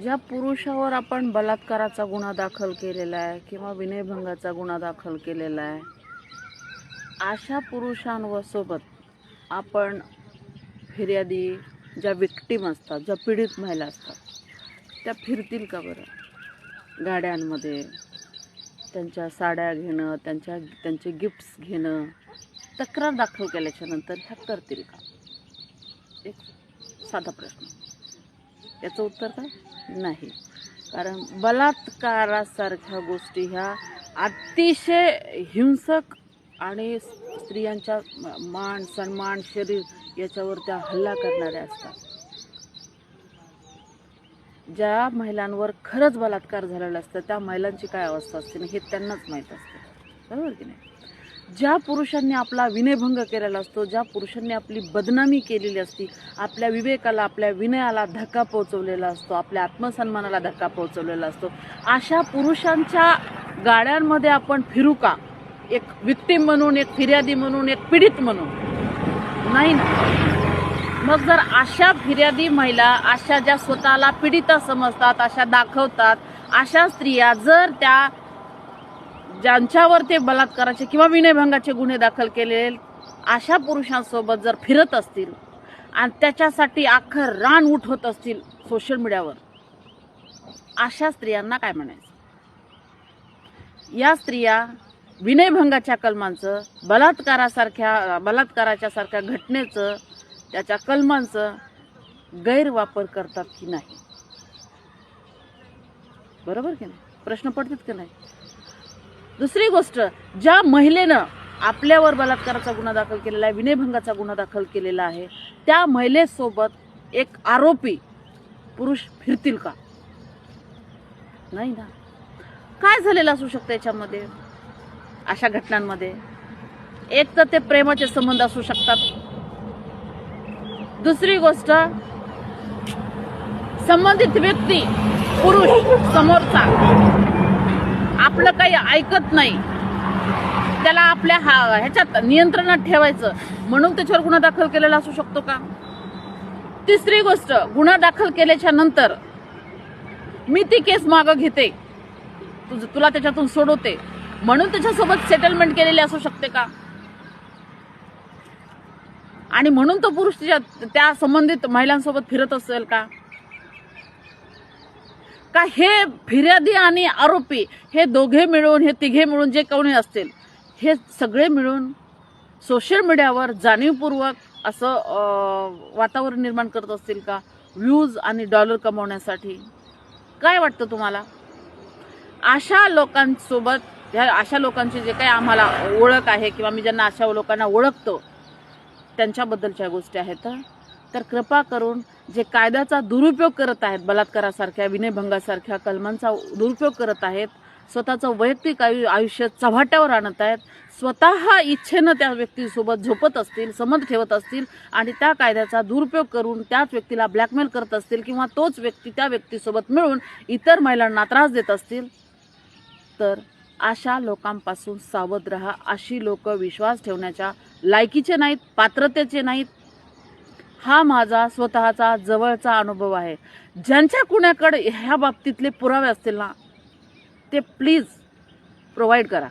ज्या पुरुषावर आपण बलात्काराचा गुन्हा दाखल केलेला आहे किंवा विनयभंगाचा गुन्हा दाखल केलेला आहे अशा पुरुषांवर सोबत आपण फिर्यादी ज्या विक्टीम असतात ज्या पीडित महिला असतात त्या फिरतील का बरं? गाड्यांमध्ये त्यांच्या साड्या घेणं त्यांच्या त्यांचे गिफ्ट्स घेणं तक्रार दाखल केल्याच्यानंतर ह्या करतील का? एक साधा प्रश्न. याचं उत्तर काय? नाही. कारण बलात्कारासारख्या गोष्टी ह्या अतिशय हिंसक आणि स्त्रियांच्या मान सन्मान शरीर याच्यावर त्या हल्ला करणाऱ्या असतात. ज्या महिलांवर खरंच बलात्कार झालेला असतं त्या महिलांची काय अवस्था असते? ना हे त्यांनाच माहीत असते. बरोबर की नाही? ज्या पुरुषांनी आपला विनयभंग केलेला असतो ज्या पुरुषांनी आपली बदनामी केलेली असती आपल्या विवेकाला आपल्या विनयाला धक्का पोहोचवलेला असतो आपल्या आत्मसन्मानाला धक्का पोहोचवलेला असतो. अशा पुरुषांच्या गाड्यांमध्ये आपण फिरू का? एक विक्टीम म्हणून एक फिर्यादी म्हणून एक पीडित म्हणून. नाही ना? मग जर अशा फिर्यादी महिला अशा ज्या स्वतःला पीडिता समजतात अशा दाखवतात अशा स्त्रिया जर त्या ज्यांच्यावर ते बलात्काराचे किंवा विनयभंगाचे गुन्हे दाखल केले अशा पुरुषांसोबत जर फिरत असतील आणि त्याच्यासाठी अख्खं रान उठवत असतील सोशल मीडियावर अशा स्त्रियांना काय म्हणायचं? या स्त्रिया विनयभंगाच्या कलमांचं बलात्कारासारख्या बलात्काराच्या सारख्या घटनेचं त्याच्या कलमांचं गैरवापर करतात की नाही? बरोबर की नाही? प्रश्न पडतात की नाही? दुसरी गोष्ट ज्या महिलेनं आपल्यावर बलात्काराचा गुन्हा दाखल केलेला आहे विनयभंगाचा गुन्हा दाखल केलेला आहे त्या महिलेसोबत एक आरोपी पुरुष फिरतील का? नाही ना. काय झालेलं असू शकतं याच्यामध्ये? अशा घटनांमध्ये? एक तर ते प्रेमाचे संबंध असू शकतात. दुसरी गोष्ट संबंधित व्यक्ती पुरुष समोरचा आपलं काही ऐकत नाही. त्याला आपल्या हा ह्याच्यात नियंत्रणात ठेवायचं. म्हणून त्याच्यावर गुन्हा दाखल केलेला असू शकतो का? तिसरी गोष्ट गुन्हा दाखल केल्याच्यानंतर मी ती केस मागं घेते. तुझ तुला त्याच्यातून सोडवते. म्हणून त्याच्यासोबत सेटलमेंट केलेली असू शकते का? आणि म्हणून तो पुरुष तिच्या त्या संबंधित महिलांसोबत फिरत असेल का? का हे फिर्यादी आणि आरोपी हे दोघे मिळून हे तिघे मिळून जे कोणी असतील हे सगळे मिळून सोशल मीडियावर जाणीवपूर्वक असं वातावरण निर्माण करत असतील का? व्ह्यूज आणि डॉलर कमवण्यासाठी. काय वाटतं तुम्हाला? अशा लोकांसोबत ह्या अशा लोकांची जे काही आम्हाला ओळख आहे किंवा मी ज्यांना अशा लोकांना ओळखतो त्यांच्याबद्दलच्या गोष्टी आहेत तर कृपा करून जे कायद्याचा दुरुपयोग करत आहेत बलात्कारासारख्या विनयभंगासारख्या कलमांचा दुरुपयोग करत आहेत स्वतःचं वैयक्तिक आयु आयुष्य चव्हाट्यावर आणत आहेत स्वतः इच्छेनं त्या व्यक्तीसोबत झोपत असतील संबंध ठेवत असतील आणि त्या कायद्याचा दुरुपयोग करून त्याच व्यक्तीला ब्लॅकमेल करत असतील किंवा तोच व्यक्ती त्या व्यक्तीसोबत मिळून इतर महिलांना त्रास देत असतील तर अशा लोकांपासून सावध राहा. अशी लोक विश्वास ठेवण्याच्या लायकीचे नाहीत पात्रतेचे नाहीत हा माझा स्वतःचा जवळचा अनुभव आहे. ज्यांच्या कुणाकडे ह्या बाबतीतले पुरावे असतील ना ते प्लीज प्रोव्हाइड करा.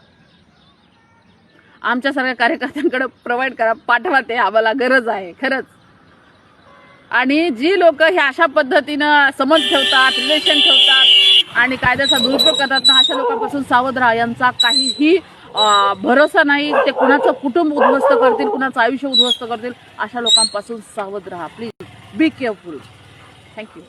आमच्यासारख्या कार्यकर्त्यांकडे प्रोव्हाइड करा. पाठवा ते आम्हाला गरज आहे खरंच. आणि जी लोक हे अशा पद्धतीनं समज ठेवतात रिलेशन ठेवतात आणि कायद्याचा दुरुपयोग करतात ना अशा लोकांपासून सावध राहा. यांचा काहीही भरोसा नाही ते कुणाचं कुटुंब उद्ध्वस्त करतील कुणाचं आयुष्य उद्ध्वस्त करतील अशा लोकांपासून सावध राहा. Please be careful thank you